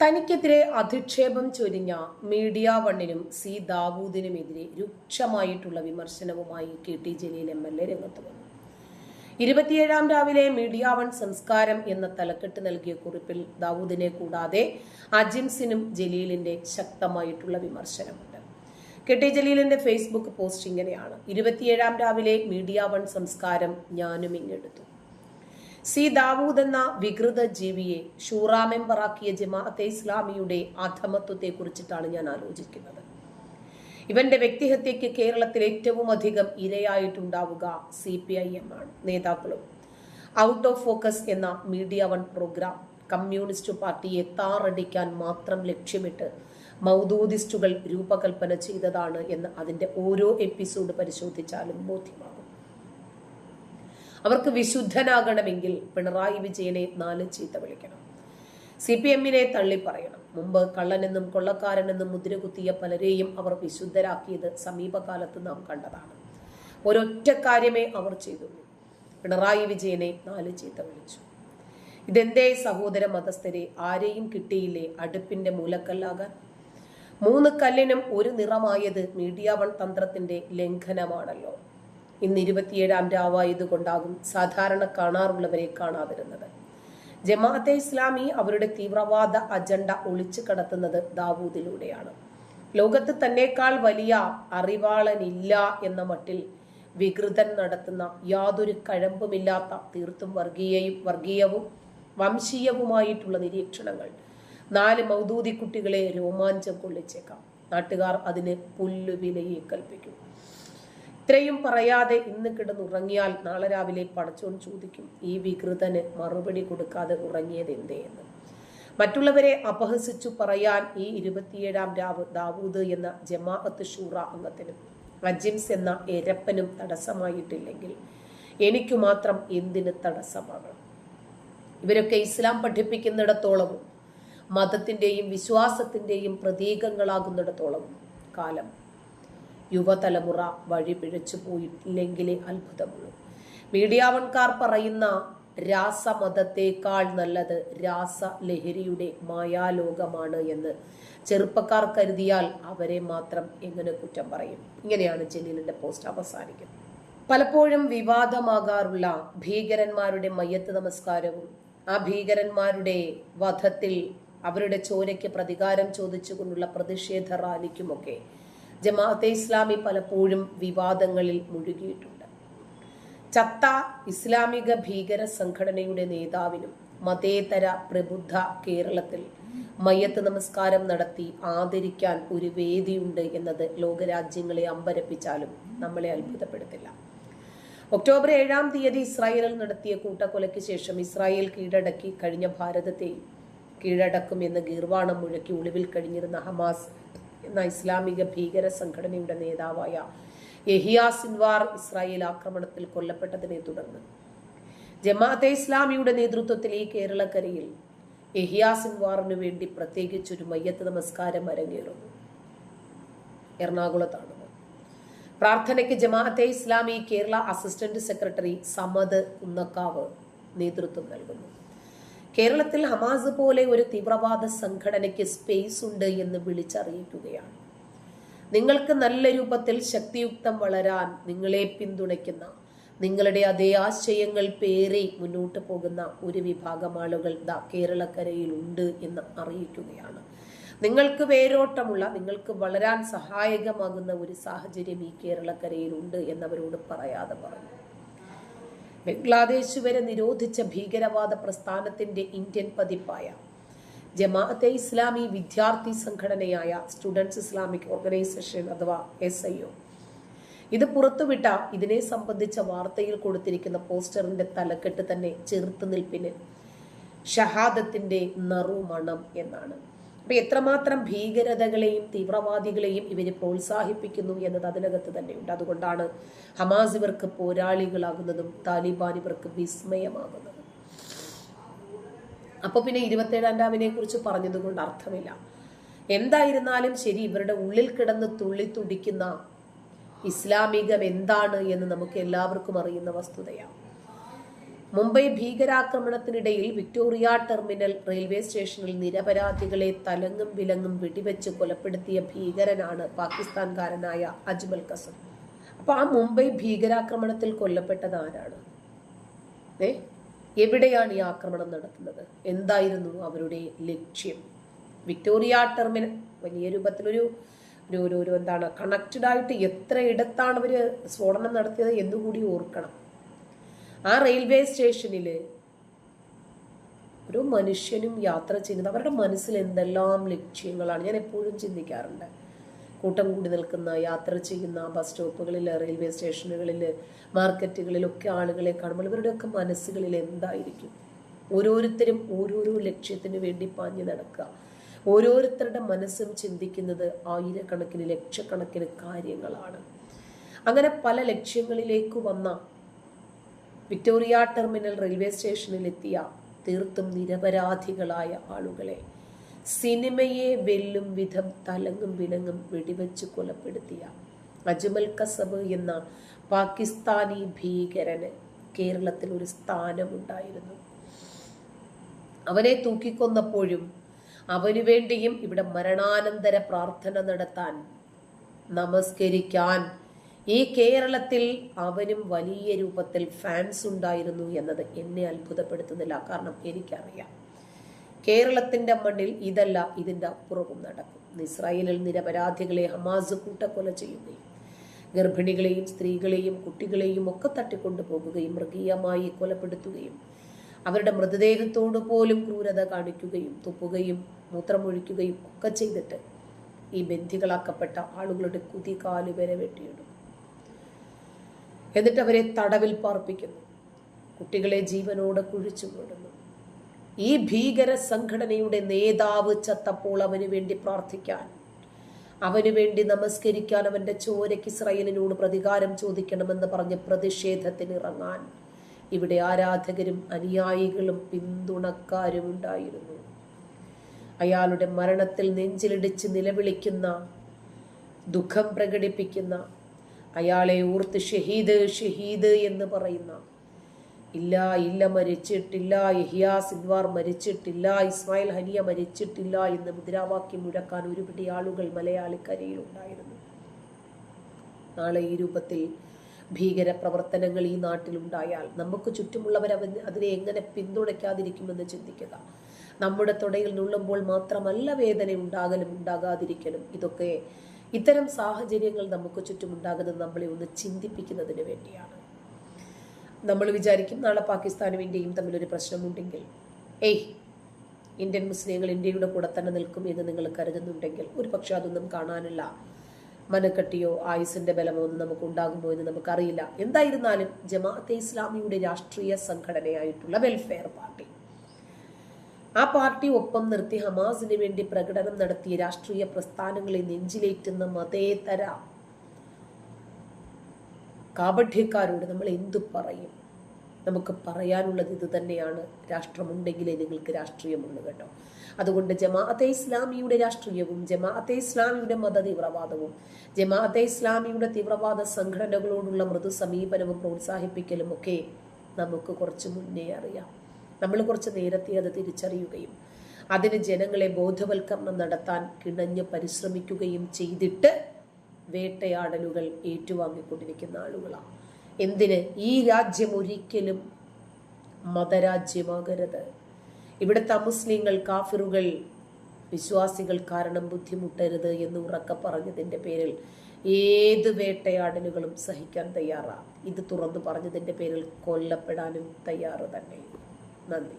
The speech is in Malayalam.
തനിക്കെതിരെ അധിക്ഷേപം ചൊരിഞ്ഞ മീഡിയ വണ്ണിനും സി ദാവൂദിനുമെതിരെ രൂക്ഷമായിട്ടുള്ള വിമർശനവുമായി K T Jaleel M L A രംഗത്ത് വന്നു. ഇരുപത്തിയേഴാം രാവിലെ മീഡിയ വൺ സംസ്കാരം എന്ന തലക്കെട്ട് നൽകിയ കുറിപ്പിൽ ദാവൂദിനെ കൂടാതെ അജിംസിനും ജലീലിന്റെ ശക്തമായിട്ടുള്ള വിമർശനമുണ്ട്. കെ ടി ജലീലിന്റെ ഫേസ്ബുക്ക് പോസ്റ്റ് ഇങ്ങനെയാണ്. ഇരുപത്തിയേഴാം രാവിലെ മീഡിയ വൺ സംസ്കാരം ഞാനും ഇങ്ങെടുത്തു. സി ദാവൂദ് എന്ന വികൃത ജീവിയെ ഷൂറാമെമ്പറാക്കിയ ജമാഅത്തെ ഇസ്ലാമിയുടെ അധമത്വത്തെ കുറിച്ചിട്ടാണ് ഞാൻ ആലോചിക്കുന്നത്. ഇവന്റെ വ്യക്തിഹത്യയ്ക്ക് കേരളത്തിൽ ഏറ്റവും അധികം ഇരയായിട്ടുണ്ടാവുക സി പി ഐ എം ആണ്. നേതാക്കളും ഔട്ട് ഓഫ് ഫോക്കസ് എന്ന മീഡിയ വൺ പ്രോഗ്രാം കമ്മ്യൂണിസ്റ്റ് പാർട്ടിയെ താറടിക്കാൻ മാത്രം ലക്ഷ്യമിട്ട് മൗദൂദിസ്റ്റുകൾ രൂപകൽപ്പന ചെയ്തതാണ് എന്ന് അതിന്റെ ഓരോ എപ്പിസോഡ് പരിശോധിച്ചാലും ബോധ്യമാകും. അവർക്ക് വിശുദ്ധനാകണമെങ്കിൽ പിണറായി വിജയനെ നാല് ചീത്ത വിളിക്കണം. സി പി എമ്മിനെ തള്ളിപ്പറയണം മുമ്പ് കള്ളനെന്നും കൊള്ളക്കാരനെന്നും മുദ്രകുത്തിയ പലരെയും അവർ വിശുദ്ധരാക്കിയത് സമീപകാലത്ത് നാം കണ്ടതാണ്. ഒരൊറ്റ കാര്യമേ അവർ ചെയ്തുള്ളൂ. പിണറായി വിജയനെ നാല് ചീത്ത വിളിച്ചു. ഇതെന്തേ സഹോദര മതസ്ഥരെ ആരെയും കിട്ടിയില്ലേ അടുപ്പിന്റെ മൂലക്കല്ലാകാൻ? മൂന്ന് കല്ലിനും ഒരു നിറമായത് മീഡിയ വൺ തന്ത്രത്തിന്റെ ലംഘനമാണല്ലോ. ഇന്ന് ഇരുപത്തിയേഴാം രാവായതുകൊണ്ടാകും സാധാരണ കാണാറുള്ളവരെ കാണാതിരുന്നത്. ജമാഅത്തെ ഇസ്ലാമി അവരുടെ തീവ്രവാദ അജണ്ട ഒളിച്ചു കടത്തുന്നത് ദാവൂദിലൂടെയാണ്. ലോകത്ത് തന്നെക്കാൾ വലിയ അറിവാളനില്ല എന്ന മട്ടിൽ വികൃതൻ നടത്തുന്ന യാതൊരു കഴമ്പുമില്ലാത്ത തീർത്തും വർഗീയയും വർഗീയവും വംശീയവുമായിട്ടുള്ള നിരീക്ഷണങ്ങൾ നാല് മൗദൂദി കുട്ടികളെ രോമാഞ്ചം കൊള്ളിച്ചേക്കാം. നാട്ടുകാർ അതിന് പുല്ലുവിലയെ കൽപ്പിക്കും. ഇത്രയും പറയാതെ ഇന്ന് കിടന്നുറങ്ങിയാൽ നാളെ രാവിലെ പടച്ചോൻ ചോദിക്കും ഈ വികൃതന് മറുപടി കൊടുക്കാതെ ഉറങ്ങിയത് എന്തേ എന്ന്? മറ്റുള്ളവരെ അപഹസിച്ചു പറയാൻ ഈ ഇരുപത്തിയേഴാം രാവ് ദാവൂദ് എന്ന ജമാഅത്ത് ഷൂറ അംഗത്തിനും അജിംസ് എന്ന എരപ്പനും തടസ്സമായിട്ടില്ലെങ്കിൽ എനിക്ക് മാത്രം എന്തിന് തടസ്സമാകണം? ഇവരൊക്കെ ഇസ്ലാം പഠിപ്പിക്കുന്നിടത്തോളവും മതത്തിന്റെയും വിശ്വാസത്തിന്റെയും പ്രതീകങ്ങളാകുന്നിടത്തോളവും കാലം യുവതലമുറ വഴി പിഴച്ചു പോയിട്ടില്ലെങ്കിലേ അത്ഭുതമുള്ളൂ. മീഡിയാവൺകാർ പറയുന്ന രാസമതത്തേക്കാൾ നല്ലത് രാസലഹരിയുടെ മായാലോകമാണ് എന്ന് ചെറുപ്പക്കാർ കരുതിയാൽ അവരെ മാത്രം എങ്ങനെ കുറ്റം പറയും? ഇങ്ങനെയാണ് ജലീലിന്റെ പോസ്റ്റ് അവസാനിക്കുന്നത്. പലപ്പോഴും വിവാദമാകാറുള്ള ഭീകരന്മാരുടെ മയ്യത്ത് നമസ്കാരവും ആ ഭീകരന്മാരുടെ വധത്തിൽ അവരുടെ ചോരയ്ക്ക് പ്രതികാരം ചോദിച്ചുകൊണ്ടുള്ള പ്രതിഷേധ റാലിക്കുമൊക്കെ ജമാഅത്തെ ഇസ്ലാമി പലപ്പോഴും വിവാദങ്ങളിൽ മുഴുകിയിട്ടുണ്ട്. ചത്ത ഇസ്ലാമിക ഭീകര സംഘടനയുടെ നേതാവിനും മതേതര പ്രബുദ്ധ കേരളത്തിൽ മയ്യത്ത് നമസ്കാരം നടത്തി ആദരിക്കാൻ ഒരു വേദിയുണ്ട് എന്നത് ലോകരാജ്യങ്ങളെ അമ്പരപ്പിച്ചാലും നമ്മളെ അത്ഭുതപ്പെടുത്തില്ല. ഒക്ടോബർ ഏഴാം തീയതി ഇസ്രായേലിൽ നടത്തിയ കൂട്ടക്കൊലയ്ക്ക് ശേഷം ഇസ്രായേൽ കീഴടക്കി കഴിഞ്ഞ ഭാരതത്തെയും കീഴടക്കുമെന്ന് ഗീർവാണം മുഴക്കി ഒളിവിൽ കഴിഞ്ഞിരുന്ന ഹമാസ് എന്ന ഇസ്ലാമിക ഭീകര സംഘടനയുടെ നേതാവായ യഹിയ സിൻവാർ ഇസ്രായേൽ ആക്രമണത്തിൽ കൊല്ലപ്പെട്ടതിനെ തുടർന്ന്. ജമാഅത്തെ ഇസ്ലാമിയുടെ നേതൃത്വത്തിൽ ഈ കേരളക്കരയിൽ യഹിയ സിൻവാറിനു വേണ്ടി പ്രത്യേകിച്ചൊരു മയ്യത്ത് നമസ്കാരം അരങ്ങേറുന്നു. എറണാകുളത്താണ്. പ്രാർത്ഥനയ്ക്ക് ജമാഅത്തെ ഇസ്ലാമി കേരള അസിസ്റ്റന്റ് സെക്രട്ടറി സമദ് കുന്നക്കാവ് നേതൃത്വം നൽകുന്നു. കേരളത്തിൽ ഹമാസ് പോലെ ഒരു തീവ്രവാദ സംഘടനയ്ക്ക് സ്പേസ് ഉണ്ട് എന്ന് വിളിച്ചറിയിക്കുകയാണ്. നിങ്ങൾക്ക് നല്ല രൂപത്തിൽ ശക്തിയുക്തം വളരാൻ നിങ്ങളെ പിന്തുണയ്ക്കുന്ന നിങ്ങളുടെ അതേ ആശയങ്ങൾ പേറി മുന്നോട്ട് പോകുന്ന ഒരു വിഭാഗം ആളുകൾ ദാ കേരളക്കരയിൽ ഉണ്ട് എന്ന് അറിയിക്കുകയാണ്. നിങ്ങൾക്ക് വേരോട്ടമുള്ള നിങ്ങൾക്ക് വളരാൻ സഹായകമാകുന്ന ഒരു സാഹചര്യം ഈ കേരളക്കരയിൽ ഉണ്ട് എന്നവരോട് പറയാതെ പറഞ്ഞു. ബംഗ്ലാദേശ് വരെ നിരോധിച്ച ഭീകരവാദ പ്രസ്ഥാനത്തിന്റെ ഇന്ത്യൻ പതിപ്പായ ജമാഅത്തെ ഇസ്ലാമി വിദ്യാർത്ഥി സംഘടനയായ സ്റ്റുഡൻസ് ഇസ്ലാമിക് ഓർഗനൈസേഷൻ അഥവാ എസ് ഐ ഒ ഇത് പുറത്തുവിട്ട ഇതിനെ സംബന്ധിച്ച വാർത്തയിൽ കൊടുത്തിരിക്കുന്ന പോസ്റ്ററിന്റെ തലക്കെട്ട് തന്നെ ചെറുത്തുനിൽപ്പിന് ഷഹാദത്തിന്റെ നറുമണം എന്നാണ്. അപ്പൊ എത്രമാത്രം ഭീകരതകളെയും തീവ്രവാദികളെയും ഇവർ പ്രോത്സാഹിപ്പിക്കുന്നു എന്നത് അതിനകത്ത് തന്നെയുണ്ട്. അതുകൊണ്ടാണ് ഹമാസ് ഇവർക്ക് പോരാളികളാകുന്നതും താലിബാൻ ഇവർക്ക് വിസ്മയമാകുന്നതും. അപ്പൊ പിന്നെ ഇരുപത്തേഴാം രാമിനെ കുറിച്ച് പറഞ്ഞതുകൊണ്ട് അർത്ഥമില്ല. എന്തായിരുന്നാലും ശരി ഇവരുടെ ഉള്ളിൽ കിടന്ന് തുള്ളി തുടിക്കുന്ന ഇസ്ലാമികം എന്താണ് എന്ന് നമുക്ക് എല്ലാവർക്കും അറിയുന്ന വസ്തുതയാണ്. മുംബൈ ഭീകരാക്രമണത്തിനിടയിൽ വിക്ടോറിയ ടെർമിനൽ റെയിൽവേ സ്റ്റേഷനിൽ നിരപരാധികളെ തലങ്ങും വിലങ്ങും വെടിവെച്ച് കൊലപ്പെടുത്തിയ ഭീകരനാണ് പാകിസ്ഥാൻകാരനായ അജ്മൽ കസം അപ്പൊ ആ മുംബൈ ഭീകരാക്രമണത്തിൽ കൊല്ലപ്പെട്ടത് ആരാണ്? ഏ? എവിടെയാണ് ഈ ആക്രമണം നടത്തുന്നത്? എന്തായിരുന്നു അവരുടെ ലക്ഷ്യം? വിക്ടോറിയ ടെർമിനൽ വലിയ രൂപത്തിലൊരു ഒരു ഒരു എന്താണ് കണക്റ്റഡ് ആയിട്ട് എത്ര ഇടത്താണ് അവർ സ്ഫോടനം നടത്തിയത് എന്നുകൂടി ഓർക്കണം. ആ റെയിൽവേ സ്റ്റേഷനിൽ ഒരു മനുഷ്യനും യാത്ര ചെയ്യുന്നത് അവരുടെ മനസ്സിൽ എന്തെല്ലാം ലക്ഷ്യങ്ങളാണ്. ഞാൻ എപ്പോഴും ചിന്തിക്കാറുണ്ട്. കൂട്ടം കൂടി നിൽക്കുന്ന യാത്ര ചെയ്യുന്ന ബസ് സ്റ്റോപ്പുകളിൽ റെയിൽവേ സ്റ്റേഷനുകളിൽ മാർക്കറ്റുകളിലൊക്കെ ആളുകളെ കാണുമ്പോൾ ഇവരുടെയൊക്കെ മനസ്സുകളിൽ എന്തായിരിക്കും? ഓരോരുത്തരും ഓരോരോ ലക്ഷ്യത്തിന് വേണ്ടി പാഞ്ഞു നടക്കുക. ഓരോരുത്തരുടെ മനസ്സും ചിന്തിക്കുന്നത് ആയിരക്കണക്കിന് ലക്ഷക്കണക്കിന് കാര്യങ്ങളാണ്. അങ്ങനെ പല ലക്ഷ്യങ്ങളിലേക്ക് വന്ന വിക്ടോറിയ ടെർമിനൽ റെയിൽവേ സ്റ്റേഷനിലെത്തിയ തീർത്തും നിരപരാധികളായ ആളുകളെ സിനിമയെ വെല്ലും വിധം തലങ്ങും വിലങ്ങും വെടിവെച്ച് കൊലപ്പെടുത്തിയ അജ്മൽ കസബ് എന്ന പാകിസ്ഥാനി ഭീകരന് കേരളത്തിൽ ഒരു സ്ഥാനമുണ്ടായിരുന്നു. അവനെ തൂക്കിക്കൊന്നപ്പോഴും അവനു വേണ്ടിയും ഇവിടെ മരണാനന്തര പ്രാർത്ഥന നടത്താൻ നമസ്കരിക്കാൻ ഈ കേരളത്തിൽ അവനും വലിയ രൂപത്തിൽ ഫാൻസ് ഉണ്ടായിരുന്നു എന്നത് എന്നെ അത്ഭുതപ്പെടുത്തുന്നില്ല. കാരണം എനിക്കറിയാം. കേരളത്തിന്റെ മണ്ണിൽ ഇതല്ല ഇതിന്റെ അപ്പുറവും നടക്കും. ഇസ്രായേലിൽ നിരപരാധികളെ ഹമാസ് കൂട്ടക്കൊല ചെയ്യുകയും ഗർഭിണികളെയും സ്ത്രീകളെയും കുട്ടികളെയും ഒക്കെ തട്ടിക്കൊണ്ടു പോകുകയും മൃഗീയമായി കൊലപ്പെടുത്തുകയും അവരുടെ മൃതദേഹത്തോട് പോലും ക്രൂരത കാണിക്കുകയും തുപ്പുകയും മൂത്രമൊഴിക്കുകയും ഒക്കെ ചെയ്തിട്ട് ഈ ബന്ധികളാക്കപ്പെട്ട ആളുകളുടെ കുതികാലു വരെ വെട്ടിയിടും. എന്നിട്ട് അവരെ തടവിൽ പാർപ്പിക്കുന്നു. കുട്ടികളെ ജീവനോടെ കുഴിച്ചു വിടുന്നു ഈ ഭീകര സംഘടനയുടെ നേതാവ് ചത്തപ്പോൾ അവന് വേണ്ടി പ്രാർത്ഥിക്കാൻ അവന് വേണ്ടി നമസ്കരിക്കാൻ അവന്റെ ചോരയ്ക്ക് ഇസ്രയേലിനോട് പ്രതികാരം ചോദിക്കണമെന്ന് പറഞ്ഞ് പ്രതിഷേധത്തിന് ഇറങ്ങാൻ ഇവിടെ ആരാധകരും അനുയായികളും പിന്തുണക്കാരും ഉണ്ടായിരുന്നു. അയാളുടെ മരണത്തിൽ നെഞ്ചിലിടിച്ച് നിലവിളിക്കുന്ന ദുഃഖം പ്രകടിപ്പിക്കുന്ന അയാളെ ഓർത്ത് ഷഹീദ് ഷഹീദ് എന്ന് പറയുന്ന. ഇല്ല ഇല്ല മരിച്ചിട്ടില്ല യഹിയ സിൻവാർ മരിച്ചിട്ടില്ല ഇസ്മായിൽ ഹനിയ മരിച്ചിട്ടില്ല എന്ന് മുദ്രാവാക്യം മുഴക്കാൻ ഒരുപിടി ആളുകൾ മലയാളിക്കരയിൽ ഉണ്ടായിരുന്നു. നാളെ ഈ രൂപത്തിൽ ഭീകര പ്രവർത്തനങ്ങൾ ഈ നാട്ടിലുണ്ടായാൽ നമുക്ക് ചുറ്റുമുള്ളവർ അതിനെ എങ്ങനെ പിന്തുണയ്ക്കാതിരിക്കുമെന്ന് ചിന്തിക്കുക. നമ്മുടെ തുടയിൽ നുള്ളുമ്പോൾ മാത്രമല്ല വേദന ഉണ്ടാകലും ഉണ്ടാകാതിരിക്കലും. ഇതൊക്കെ ഇത്തരം സാഹചര്യങ്ങൾ നമുക്ക് ചുറ്റും ഉണ്ടാകുന്നത് നമ്മളെ ഒന്ന് ചിന്തിപ്പിക്കുന്നതിന് വേണ്ടിയാണ്. നമ്മൾ വിചാരിക്കും നാളെ പാകിസ്ഥാനും ഇന്ത്യയും തമ്മിലൊരു പ്രശ്നമുണ്ടെങ്കിൽ ഏയ് ഇന്ത്യൻ മുസ്ലിങ്ങൾ ഇന്ത്യയുടെ കൂടെ തന്നെ നിൽക്കും എന്ന് നിങ്ങൾ കരുതുന്നുണ്ടെങ്കിൽ ഒരു പക്ഷെ അതൊന്നും കാണാനില്ല. മനക്കെട്ടിയോ ആയുസിന്റെ ബലമോ ഒന്നും നമുക്ക് ഉണ്ടാകുമോ എന്ന് നമുക്കറിയില്ല. എന്തായിരുന്നാലും ജമാഅത്തെ ഇസ്ലാമിയുടെ രാഷ്ട്രീയ സംഘടനയായിട്ടുള്ള വെൽഫെയർ പാർട്ടി ആ പാർട്ടി ഒപ്പം നിർത്തി ഹമാസിന് വേണ്ടി പ്രകടനം നടത്തിയ രാഷ്ട്രീയ പ്രസ്ഥാനങ്ങളെ നെഞ്ചിലേറ്റുന്ന മതേതര കാപഠ്യക്കാരോട് നമ്മൾ എന്തു പറയും? നമുക്ക് പറയാനുള്ളത് ഇത് തന്നെയാണ്. രാഷ്ട്രമുണ്ടെങ്കിലേ നിങ്ങൾക്ക് രാഷ്ട്രീയമുള്ളൂ കേട്ടോ. അതുകൊണ്ട് ജമാഅത്തെ ഇസ്ലാമിയുടെ രാഷ്ട്രീയവും ജമാഅത്തെ ഇസ്ലാമിയുടെ മത തീവ്രവാദവും ജമാഅത്തെ ഇസ്ലാമിയുടെ തീവ്രവാദ സംഘടനകളോടുള്ള മൃദു സമീപനവും പ്രോത്സാഹിപ്പിക്കലും ഒക്കെ നമുക്ക് കുറച്ച് മുന്നേ അറിയാം. നമ്മൾ കുറച്ച് നേരത്തെ അത് തിരിച്ചറിയുകയും അതിന് ജനങ്ങളെ ബോധവൽക്കരണം നടത്താൻ കിണഞ്ഞ് പരിശ്രമിക്കുകയും ചെയ്തിട്ട് വേട്ടയാടലുകൾ ഏറ്റുവാങ്ങിക്കൊണ്ടിരിക്കുന്ന ആളുകളാണ്. എന്തിന്? ഈ രാജ്യം ഒരിക്കലും മതരാജ്യമാകരുത്. ഇവിടുത്തെ മുസ്ലിങ്ങൾ കാഫിറുകൾ വിശ്വാസികൾ കാരണം ബുദ്ധിമുട്ടരുത് എന്ന് ഉറക്കെ പറഞ്ഞതിന്റെ പേരിൽ ഏത് വേട്ടയാടലുകളും സഹിക്കാൻ തയ്യാറാണ് ഇത് തുറന്നു പറഞ്ഞതിന്റെ പേരിൽ കൊല്ലപ്പെടാനും തയ്യാറ് തന്നെ നന്ദി